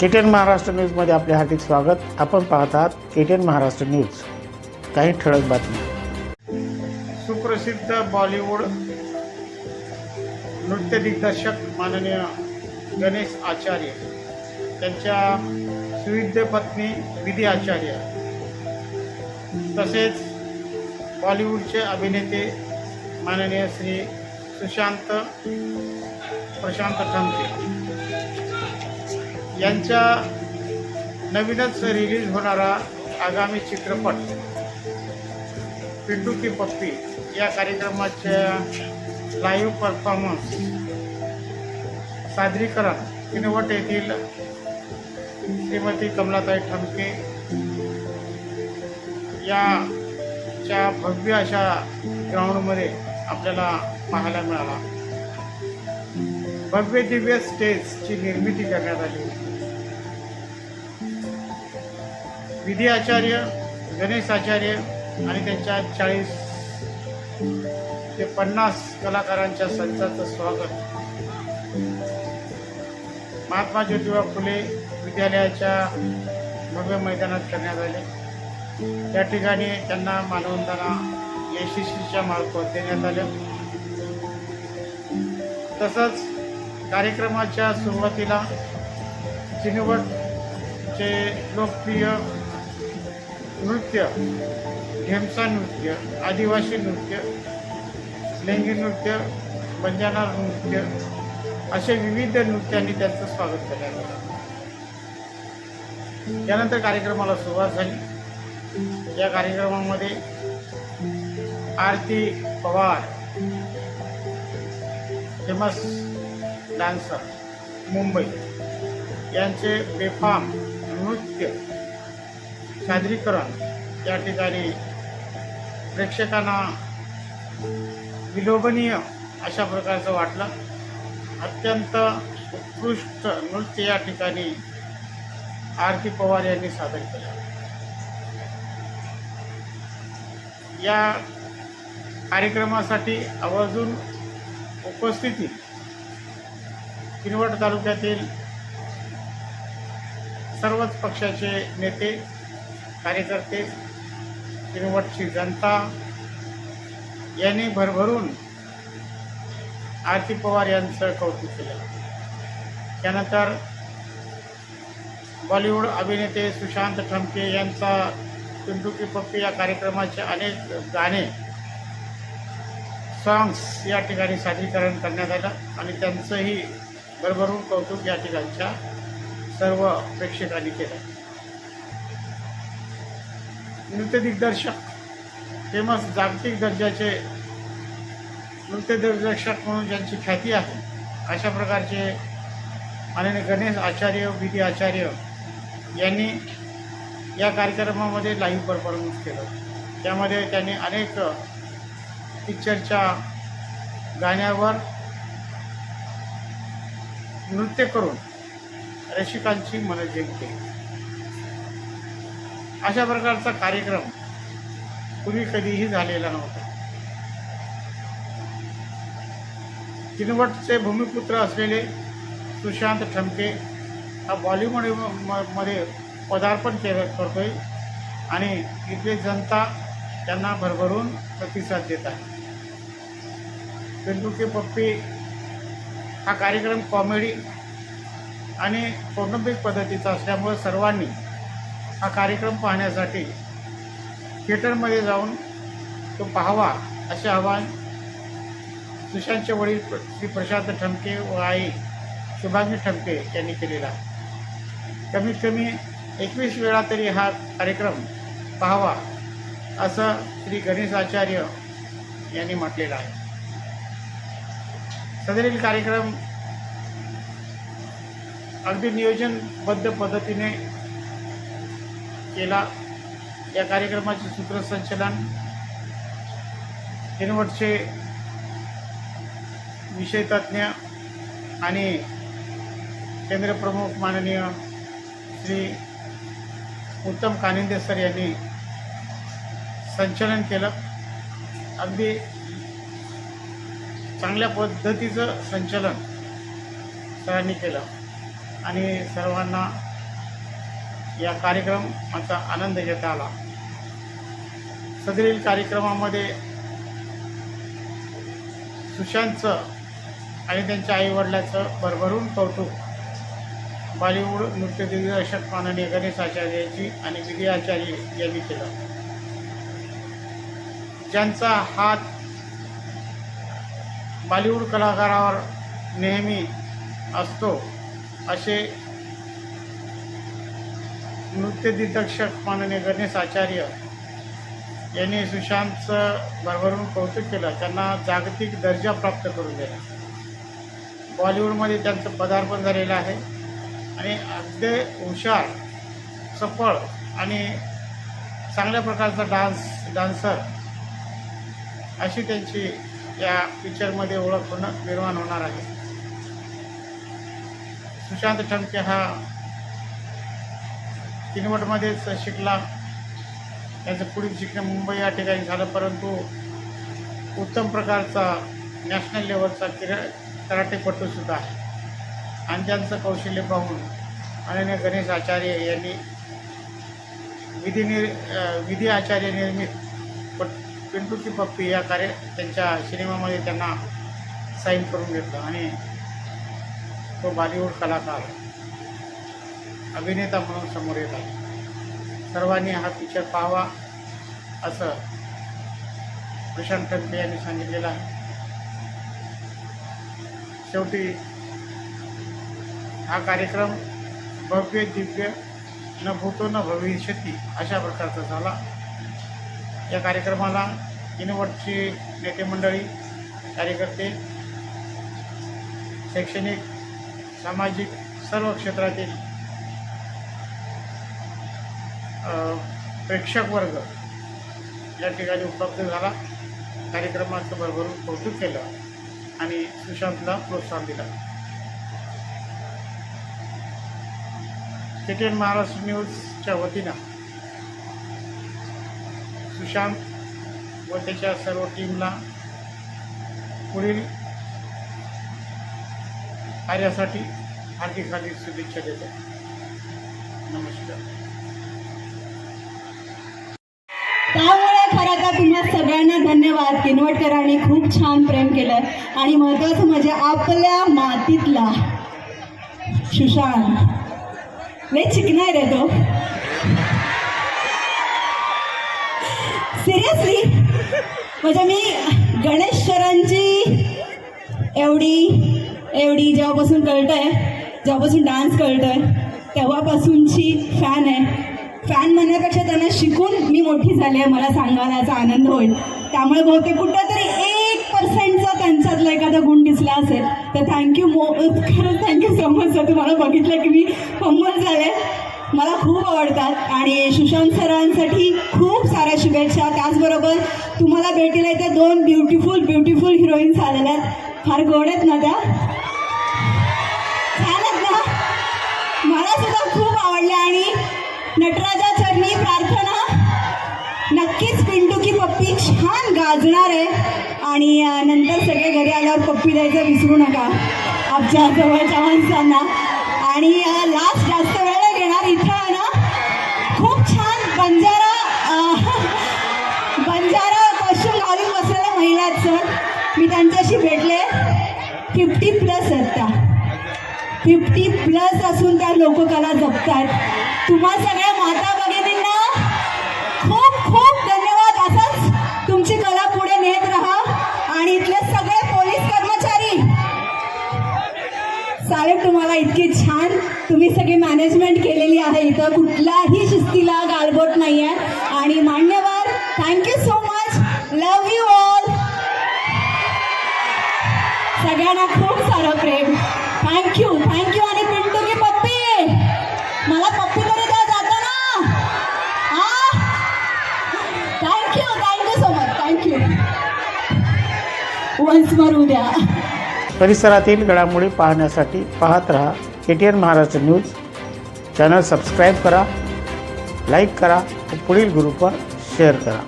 KTN Maharashtra न्यूजमध्ये आपले हार्दिक स्वागत. आपण पाहत आहात केटीएन महाराष्ट्र न्यूज. काही ठळक बातमी सुप्रसिद्ध बॉलिवूड नृत्य दिग्दर्शक माननीय गणेश आचार्य त्यांच्या सुविद्य पत्नी विधी आचार्य तसेच बॉलिवूडचे अभिनेते माननीय श्री सुशांत प्रशांत ठमके. यांच्या नवीनच रिलीज होणारा आगामी चित्रपट पिंटू की पप्पी या कार्यक्रमाच्या लाईव्ह परफॉर्मन्स सादरीकरण किनवट येथील श्रीमती कमलाताई ठमके याच्या भव्य अशा ग्राउंडमध्ये आपल्याला पाहायला मिळाला. भव्य दिव्य स्टेजची निर्मिती करण्यात आली. विधी आचार्य गणेश आचार्य आणि त्यांच्या चाळीस ते पन्नास कलाकारांच्या संचाचं स्वागत. महात्मा ज्योतिबा फुले विद्यालयाच्या भव्य मैदानात करण्यात आले. त्या ठिकाणी त्यांना मानवंदना यशस्वीच्या मार्फत देण्यात आल्या तसंच कार्यक्रमाच्या सुरुवातीला चिनवटचे लोकप्रिय नृत्य ढेमसा नृत्य आदिवासी नृत्य लेंगी नृत्य बंजारा नृत्य असे विविध नृत्यांनी त्यांचं स्वागत करण्यात आलं. कार्यक्रमाला सुरुवात झाली. या कार्यक्रमामध्ये आरती पवार फेमस डान्सर मुंबई यांचे बेफाम नृत्य सादरीकरण. या ठिकाणी प्रेक्षकांना विलोभनीय अशा प्रकारचं वाटलं. अत्यंत उत्कृष्ट नृत्य या ठिकाणी आरती पवार यांनी सादर केलं. या कार्यक्रमासाठी आवर्जून उपस्थिती किनवट तालुक्यातील सर्वच पक्षाचे नेते कार्यकर्ते किनवटची जनता यांनी भरभरून आरती पवार यांचं कौतुक केलं. त्यानंतर बॉलिवूड अभिनेते सुशांत ठमके यांचा पिंटू की पप्पी या कार्यक्रमाचे अनेक गाणे सॉंग्स या ठिकाणी सादरीकरण करण्यात आलं आणि त्यांचंही भरभरून कौतुक या ठिकाणच्या सर्व प्रेक्षकांनी केलं. नृत्य दिग्दर्शक फेमस जागतिक दर्जाचे नृत्य दिग्दर्शक म्हणून ज्यांची ख्याती आहे अशा प्रकारचे माननीय गणेश आचार्य विधी आचार्य यांनी या कार्यक्रमामध्ये लाईव्ह परफॉर्मन्स केलं. त्यामध्ये त्यांनी अनेक पिक्चरच्या गाण्यावर नृत्य करून रसिकांची मनं जिंकते अशा प्रकारचा कार्यक्रम पूर्वी कधीही झालेला नव्हता. किनवटचे भूमिपुत्र असलेले सुशांत ठमके हा बॉलिवूड म- मध्ये पदार्पण केलं करतोय आणि इथली जनता त्यांना भरभरून प्रतिसाद देत आहे. पिंटू की पप्पी हा कार्यक्रम कॉमेडी आणि कौटुंबिक पद्धतीचा असल्यामुळे सर्वांनी हा कार्यक्रम पाहण्यासाठी थिएटरमध्ये जाऊन तो पाहावा असे आवाहन सुशांतचे वडील श्री प्रशांत ठमके व आई शुभांगी ठमके यांनी केलेला आहे. कमीत कमी एकवीस वेळा तरी हा कार्यक्रम पाहावा असं श्री गणेश आचार्य यांनी म्हटलेलं आहे. सदरील कार्यक्रम अगदी नियोजनबद्ध पद्धतीने केला. या कार्यक्रमाचे सूत्रसंचलन किनवटचे विषयतज्ञ आणि केंद्रप्रमुख माननीय श्री उत्तम कानिंदे सर यांनी संचलन केलं. अगदी चांगल्या पद्धतीचं संचलन सरांनी केलं. आणि सर्वांना या कार्यक्रमाचा आनंद घेता आला. सदरील कार्यक्रमामध्ये सुशांतचं आणि त्यांच्या आईवडिलाचं भरभरून कौतुक. बॉलिवूड नृत्य दिग्दर्शक माननीय गणेश आचार्याची आणि विधी आचार्य यांनी केलं. ज्यांचा हात बॉलिवूड कलाकारावर नेहमी असतो असे नृत्य दिग्दर्शक माननीय गणेश आचार्य यांनी सुशांतचं भरभरून कौतुक केलं. त्यांना जागतिक दर्जा प्राप्त करून दिला. बॉलिवूडमध्ये त्यांचं पदार्पण झालेलं आहे. आणि अगदी हुशार सफळ आणि चांगल्या प्रकारचा डान्स डान्सर अशी त्यांची या पिक्चरमध्ये ओळख होणं निर्माण होणार आहे. सुशांत ठमके हा किनवटमध्येच शिकला. त्याचं पुढील शिक्षण मुंबई या ठिकाणी झालं परंतु उत्तम प्रकारचा नॅशनल लेवलचा किरा कराटेपटूसुद्धा आहे. आणि त्यांचं कौशल्य पाहून अनन्य गणेश आचार्य यांनी विधी निर विधी आचार्य निर्मित पट पिंटू की पप्पी या कार्य त्यांच्या सिनेमामध्ये त्यांना साईन करून घेतलं. आणि तो बॉलिवूड कलाकार अभिनेता म्हणून समोर येत आहे सर्वांनी हा पिक्चर पाहावा असं प्रशांत टंके यांनी सांगितलेलं आहे. शेवटी हा कार्यक्रम भव्य दिव्य न भूतो न भविष्यती अशा प्रकारचा झाला. या कार्यक्रमाला किनवटची नेते मंडळी कार्यकर्ते शैक्षणिक सामाजिक सर्व क्षेत्रातील प्रेक्षक वर्ग या ठिकाणी उपलब्ध झाला. कार्यक्रमाचं भरभरून कौतुक केलं आणि सुशांतला प्रोत्साहन दिलं. के. एन. महाराष्ट्र न्यूजच्या वतीनं सुशांत व त्याच्या सर्व टीमला पुढील कार्यासाठी हार्दिक हार्दिक शुभेच्छा देतो. नमस्कार. आंबेडकरांनी खूप छान प्रेम केलं आणि महत्वाचं म्हणजे आपल्या मातीतला सुशांत. लय चिकनाय रे तो. सिरियसली म्हणजे मी गणेश सरांची एवढी एवढी जेव्हापासून कळतंय जेव्हापासून डान्स कळतोय तेव्हापासूनची फॅन आहे. फॅन म्हणण्यापेक्षा त्यांना शिकून मी मोठी झाली आहे मला सांगायला याचा आनंद होईल. त्यामुळे बहुतेक कुठंतरी एक पर्सेंटचा त्यांच्यातला एखादा गुण दिसला असेल तर थँक्यू मो खरंच थँक्यू सो मच सर तुम्हाला बघितलं की मी फंबल झाले मला खूप आवडतात. आणि सुशांत सरांसाठी खूप साऱ्या शुभेच्छा. त्याचबरोबर तुम्हाला भेटीला इथे दोन ब्युटिफुल ब्युटिफुल हिरोईन्स आलेल्या आहेत. फार गोड आहेत ना त्या? छान आहेत ना? मला सुद्धा खूप आवडले आणि नटराजा चरणी प्रार्थना. नक्कीच पिंटू की पप्पी छान गाजणार आहे. आणि नंतर सगळे घरी आल्यावर पप्पी द्यायचं विसरू नका. आमच्या जवळच्या माणसांना. आणि लास्ट जास्त वेळ घेणार इथं आहे ना. खूप छान बंजारा बंजारा कॉस्ट्युम घालून बसलेल्या महिला आहेत सर मी त्यांच्याशी भेटले. फिफ्टी प्लस आहेत त्या. फिफ्टी प्लस असून त्या लोककला जपतात तुम्हा सगळ्या माता भगिनींना खूप खूप धन्यवाद. असंच तुमची कला पुढे नेत राहा आणि इथले सगळे पोलीस कर्मचारी. साहेब तुम्हाला इतकी छान तुम्ही सगळी मॅनेजमेंट केलेली आहे. इथं कुठलाही शिस्तीला गालबोट नाही आहे आणि मान्यवर thank you so much love you all सगळ्यांना वन्स मोर परिसरातील घडामोडी पाहण्यासाठी पाहत रहा K T N Maharashtra news. Channel subscribe करा लाईक करा व पुढील ग्रुपवर शेअर करा.